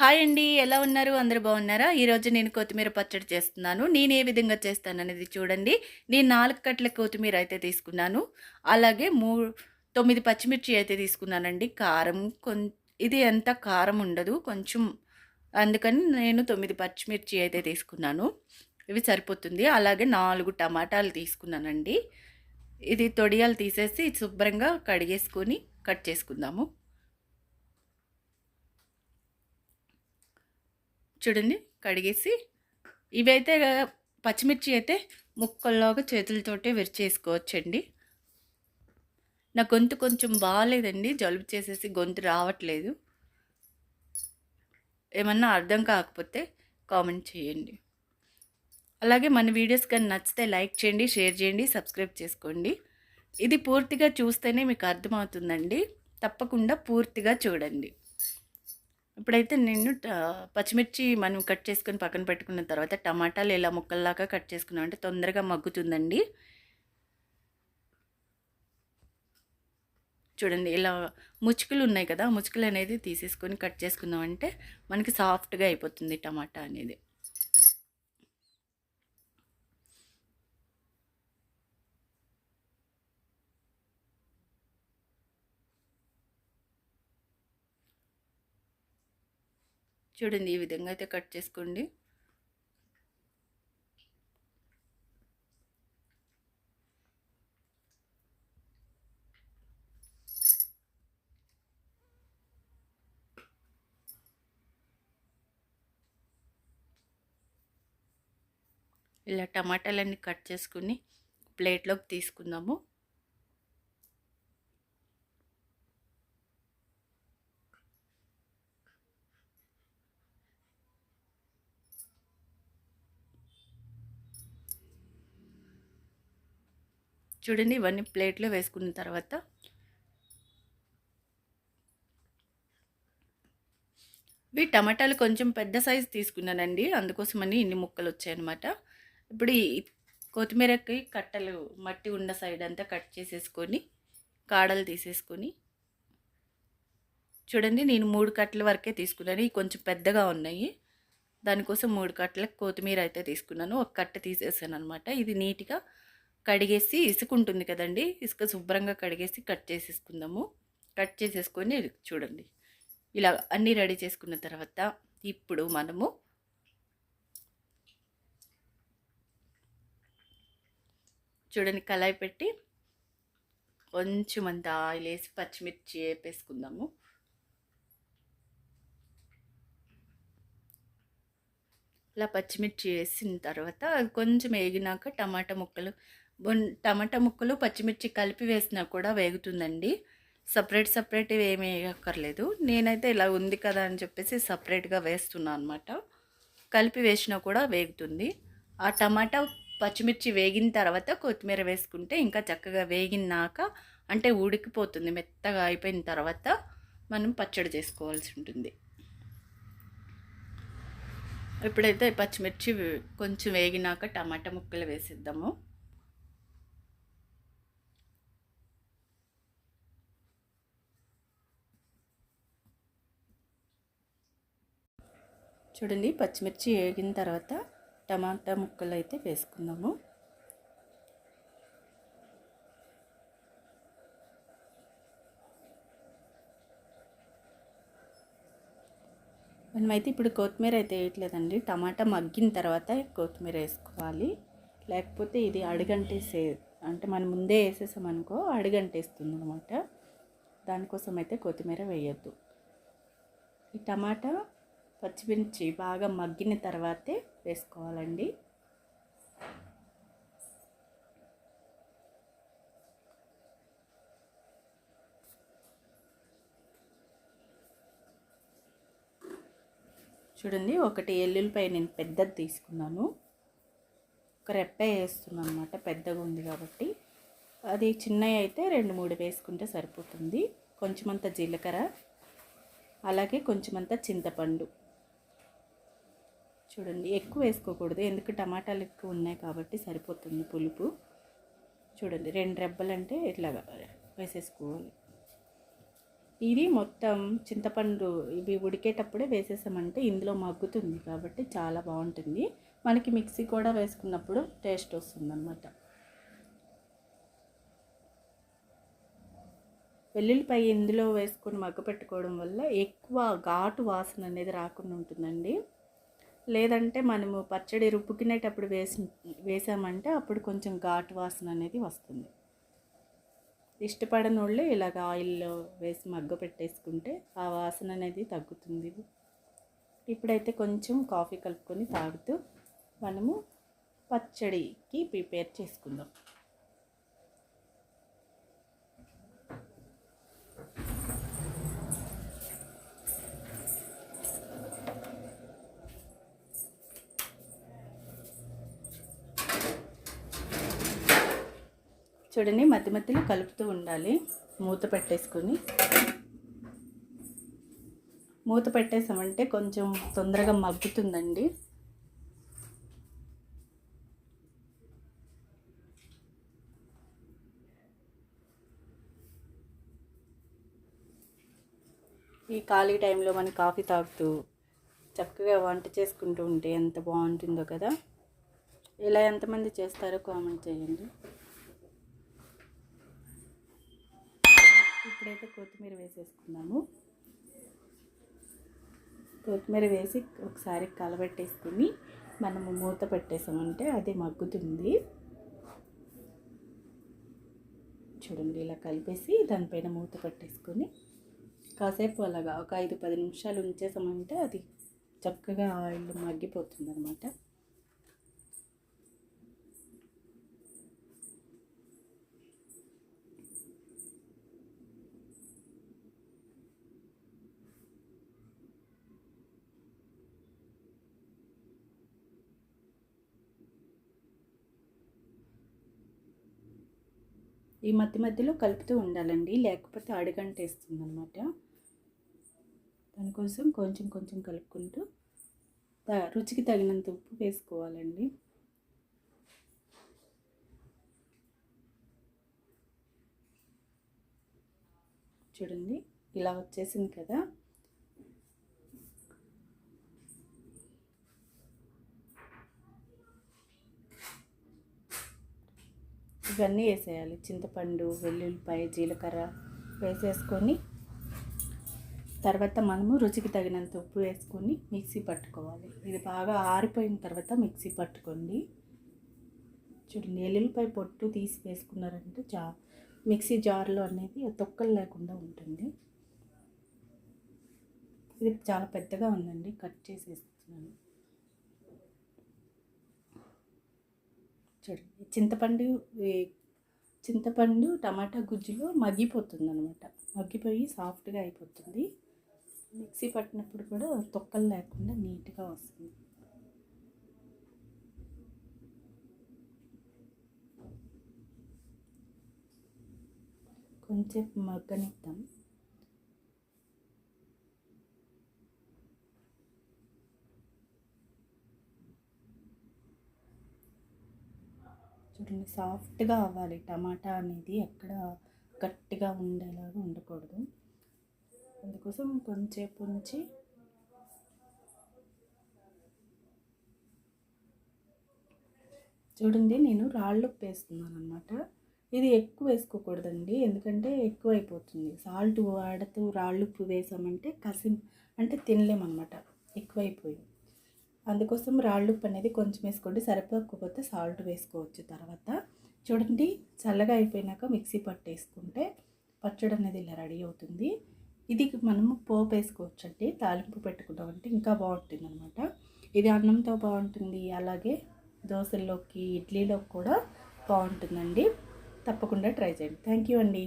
Hi అండి ఎలా ఉన్నారు? అందరు బాగున్నారా? ఈరోజు నేను కొత్తిమీర పచ్చడి చేస్తున్నాను. నేను ఏ విధంగా చేస్తాను అనేది చూడండి. నేను నాలుగు కట్ల కొత్తిమీర అయితే తీసుకున్నాను. అలాగే మూ తొమ్మిది పచ్చిమిర్చి అయితే తీసుకున్నానండి. కారం కొం ఇది ఎంత కారం ఉండదు. కొంచెం అందుకని నేను తొమ్మిది పచ్చిమిర్చి అయితే తీసుకున్నాను. ఇవి సరిపోతుంది. అలాగే నాలుగు టమాటాలు తీసుకున్నానండి. ఇది తొడియాలు తీసేసి శుభ్రంగా కడిగేసుకొని కట్ చేసుకుందాము. చూడండి కడిగేసి ఇవైతే పచ్చిమిర్చి అయితే ముక్కల్లోగా చేతులతోటే విరిచేసుకోవచ్చండి. నా గొంతు కొంచెం బాగాలేదండి జలుబు చేసేసి గొంతు రావట్లేదు. ఏమన్నా అర్థం కాకపోతే కామెంట్ చేయండి. అలాగే మన వీడియోస్ కానీ నచ్చితే లైక్ చేయండి షేర్ చేయండి సబ్స్క్రైబ్ చేసుకోండి. ఇది పూర్తిగా చూస్తేనే మీకు అర్థమవుతుందండి. తప్పకుండా పూర్తిగా చూడండి. ఇప్పుడైతే నేను పచ్చిమిర్చి మనం కట్ చేసుకొని పక్కన పెట్టుకున్న తర్వాత టమాటాలు ఇలా ముక్కల్లాగా కట్ చేసుకున్నాం అంటే తొందరగా మగ్గుతుందండి. చూడండి ఇలా ముచ్చుకులు ఉన్నాయి కదా ముచ్చుకులు అనేది తీసేసుకొని కట్ చేసుకుందామంటే మనకి సాఫ్ట్గా అయిపోతుంది టమాటా అనేది. చూడండి ఈ విధంగా అయితే కట్ చేసుకోండి. ఇలా టమాటాలన్నీ కట్ చేసుకుని ప్లేట్లోకి తీసుకుందాము. చూడండి ఇవన్నీ ప్లేట్లో వేసుకున్న తర్వాత ఇవి టమాటాలు కొంచెం పెద్ద సైజు తీసుకున్నానండి. అందుకోసమని ఇన్ని ముక్కలు వచ్చాయన్నమాట. ఇప్పుడు ఈ కొత్తిమీరకి కట్టలు మట్టి ఉన్న సైడ్ అంతా కట్ చేసేసుకొని కాడలు తీసేసుకొని చూడండి నేను మూడు కట్టల వరకే తీసుకున్నాను. ఇవి కొంచెం పెద్దగా ఉన్నాయి. దానికోసం మూడు కట్టలకు కొత్తిమీర అయితే తీసుకున్నాను. ఒక కట్ట తీసేసాను అనమాట ఇది నీట్గా కడిగేసి ఇసుక ఉంటుంది కదండి. ఇసుక శుభ్రంగా కడిగేసి కట్ చేసేసుకుందాము. కట్ చేసేసుకొని చూడండి. ఇలా అన్నీ రెడీ చేసుకున్న తర్వాత ఇప్పుడు మనము చూడండి కళాయి పెట్టి కొంచెం అంత ఆయిల్ వేసి పచ్చిమిర్చి వేపేసుకుందాము. ఇలా పచ్చిమిర్చి వేసిన తర్వాత కొంచెం వేగినాక టమాటా ముక్కలు టమాటా ముక్కలు పచ్చిమిర్చి కలిపి వేసినా కూడా వేగుతుందండి. సపరేట్ సపరేట్ ఏమి వేయక్కర్లేదు. నేనైతే ఇలా ఉంది కదా అని చెప్పేసి సపరేట్గా వేస్తున్నాను అనమాట కలిపి వేసినా కూడా వేగుతుంది. ఆ టమాటా పచ్చిమిర్చి వేగిన తర్వాత కొత్తిమీర వేసుకుంటే ఇంకా చక్కగా వేగినాక అంటే ఉడికిపోతుంది. మెత్తగా అయిపోయిన తర్వాత మనం పచ్చడి చేసుకోవాల్సి ఉంటుంది. ఇప్పుడైతే పచ్చిమిర్చి కొంచెం వేగినాక టమాటా ముక్కలు వేసిద్దాము. చూడండి పచ్చిమిర్చి వేగిన తర్వాత టమాటా ముక్కలు అయితే వేసుకుందాము. మనమైతే ఇప్పుడు కొత్తిమీర అయితే వేయట్లేదండి. టమాటా మగ్గిన తర్వాత కొత్తిమీర వేసుకోవాలి. లేకపోతే ఇది అడుగంటేసే అంటే మనం ముందే వేసేసామనుకో అడుగంటేస్తుంది అనమాట దానికోసం అయితే కొత్తిమీర వేయద్దు. ఈ టమాటా పచ్చిమిర్చి బాగా మగ్గిన తర్వాతే వేసుకోవాలండి. చూడండి ఒకటి ఎల్లుల్లిపాయ నేను పెద్దది తీసుకున్నాను. ఒక రెప్ప వేస్తున్నాను అనమాట పెద్దగా ఉంది కాబట్టి. అది చిన్నవి అయితే రెండు మూడు వేసుకుంటే సరిపోతుంది. కొంచెమంత జీలకర్ర అలాగే కొంచెమంత చింతపండు. చూడండి ఎక్కువ వేసుకోకూడదు. ఎందుకు? టమాటాలు ఎక్కువ ఉన్నాయి కాబట్టి సరిపోతుంది పులుపు. చూడండి రెండు రెబ్బలు అంటే ఇట్లా వేసేసుకోవాలి. ఇది మొత్తం చింతపండు ఇవి ఉడికేటప్పుడే వేసేసామంటే ఇందులో మగ్గుతుంది కాబట్టి చాలా బాగుంటుంది. మనకి మిక్సీ కూడా వేసుకున్నప్పుడు టేస్ట్ వస్తుందన్నమాట. వెల్లుల్లిపాయ ఇందులో వేసుకొని మగ్గ పెట్టుకోవడం వల్ల ఎక్కువ ఘాటు వాసన అనేది రాకుండా ఉంటుందండి. లేదంటే మనము పచ్చడి రుబ్బుకునేటప్పుడు వేసి వేసామంటే అప్పుడు కొంచెం ఘాటు వాసన అనేది వస్తుంది. ఇష్టపడని వాళ్ళు ఇలాగ ఆయిల్లో వేసి మగ్గ పెట్టేసుకుంటే ఆ వాసన అనేది తగ్గుతుంది. ఇప్పుడైతే కొంచెం కాఫీ కలుపుకొని తాగుతూ మనము పచ్చడికి ప్రిపేర్ చేసుకుందాం. చూడండి మధ్య మధ్యలో కలుపుతూ ఉండాలి. మూత పెట్టేసుకొని. మూత పెట్టేసామంటే కొంచెం తొందరగా మగ్గుతుందండి. ఈ ఖాళీ టైంలో మనం కాఫీ తాగుతూ చక్కగా వంట చేసుకుంటూ ఉంటే ఎంత బాగుంటుందో కదా. ఇలా ఎంతమంది చేస్తారో కామెంట్ చేయండి. ఇక్కడైతే కొత్తిమీర వేసేసుకున్నాము కొత్తిమీర వేసి ఒకసారి కలబెట్టేసుకుని మనము మూత పెట్టేసామంటే అది మగ్గుతుంది. చూడండి ఇలా కలిపేసి దానిపైన మూత పెట్టేసుకొని కాసేపు అలాగా ఒక ఐదు పది నిమిషాలు ఉంచేసామంటే అది చక్కగా ఆయిల్ మగ్గిపోతుంది అనమాట ఈ మధ్య మధ్యలో కలుపుతూ ఉండాలండి. లేకపోతే అడుగంటేస్తుంది అనమాట దానికోసం కొంచెం కొంచెం కలుపుకుంటూ రుచికి తగినంత ఉప్పు వేసుకోవాలండి. చూడండి ఇలా వచ్చేసింది కదా. ఇవన్నీ వేసేయాలి. చింతపండు వెల్లుల్లిపాయ జీలకర్ర వేసేసుకొని తర్వాత మనము రుచికి తగినంత ఉప్పు వేసుకొని మిక్సీ పట్టుకోవాలి. ఇది బాగా ఆరిపోయిన తర్వాత మిక్సీ పట్టుకోండి. చూడండి ఎల్లుల్లిపాయ పొట్టు తీసి వేసుకున్నారంటే జా మిక్సీ జార్లో అనేది తొక్కలు లేకుండా ఉంటుంది. ఇది చాలా పెద్దగా ఉందండి కట్ చేసేస్తున్నాను. చూడండి చింతపండు చింతపండు టమాటా గుజ్జులో మగ్గిపోతుంది అనమాట మగ్గిపోయి సాఫ్ట్గా అయిపోతుంది. మిక్సీ పట్టినప్పుడు కూడా తొక్కలు లేకుండా నీట్గా వస్తుంది. కొంచెం మగ్గనిద్దాం. చూడండి సాఫ్ట్గా అవ్వాలి. టమాటా అనేది ఎక్కడ గట్టిగా ఉండేలాగా ఉండకూడదు. అందుకోసం కొంచెంసేపు ఉంచి చూడండి నేను రాళ్ళు ఉప్పు వేస్తున్నాను అనమాట ఇది ఎక్కువ వేసుకోకూడదండి. ఎందుకంటే ఎక్కువ అయిపోతుంది సాల్ట్ వాడుతూ రాళ్ళు ఉప్పు వేసామంటే కసి అంటే తినలేమన్నమాట. ఎక్కువైపోయింది అందుకోసం రాళ్ళు ఉప్పు అనేది కొంచెం వేసుకోండి. సరిపోకపోతే సాల్ట్ వేసుకోవచ్చు తర్వాత. చూడండి చల్లగా అయిపోయినాక మిక్సీ పట్టేసుకుంటే పచ్చడి అనేది ఇలా రెడీ అవుతుంది. ఇది మనము పోపు వేసుకోవచ్చు అండి తాలింపు పెట్టుకున్నామంటే ఇంకా బాగుంటుంది అనమాట ఇది అన్నంతో బాగుంటుంది. అలాగే దోశల్లోకి ఇడ్లీలోకి కూడా బాగుంటుందండి. తప్పకుండా ట్రై చేయండి. థ్యాంక్ యూ అండి.